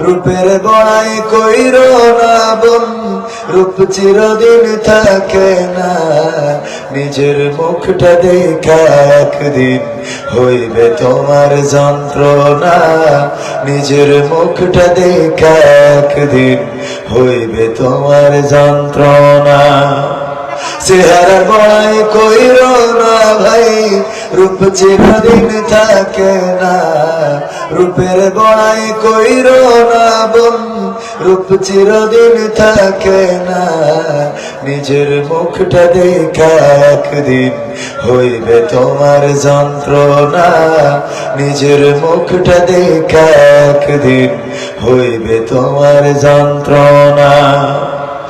রূপের বড়াই কইর না বোন, রূপ চিরদিন থাকে না। নিজের মুখটা দেখা একদিন হইবে তোমার যন্ত্রণা। নিজের মুখটা দেখা একদিন হইবে তোমার যন্ত্রণা। চেহারা বড়াই কইর না ভাই, রূপ চিরদিন থাকে না। রূপের বড়াই কইর না বোন, রূপ চিরদিন থাকে না। নিজের মুখটা দেখা একদিন হইবে তোমার যন্ত্রণা। নিজের মুখটা দেখা একদিন হইবে তোমার যন্ত্রণা।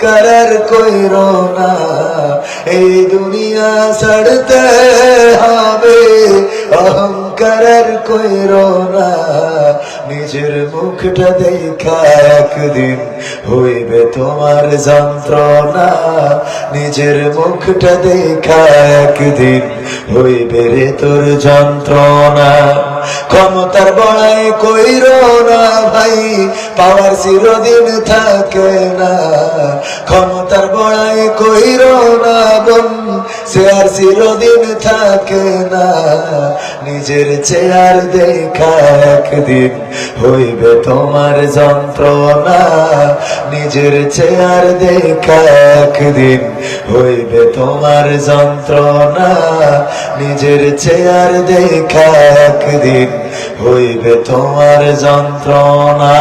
অহংকারের কইর না। এই দুনিয়া ছাড়তে অহংকারের নিজের মুখটা দেখা একদিন হইবে তোমার যন্ত্রণা। নিজের মুখটা দেখা একদিন হইবে রে তোর যন্ত্রণা। ক্ষমতার বড়াই কইর না ভাই, পাওয়ার চিরদিন থাকে না। ক্ষমতার বড়াই কইর চিরদিন থাকে না। নিজের চেয়ার দেখা একদিন হইবে তোমার যন্ত্রণা। নিজের চেয়ার দেখা একদিন হইবে তোমার যন্ত্রণা। নিজের চেয়ার দেখা একদিন হইবে তোমার যন্ত্রণা।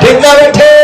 ঠিক না বেঠে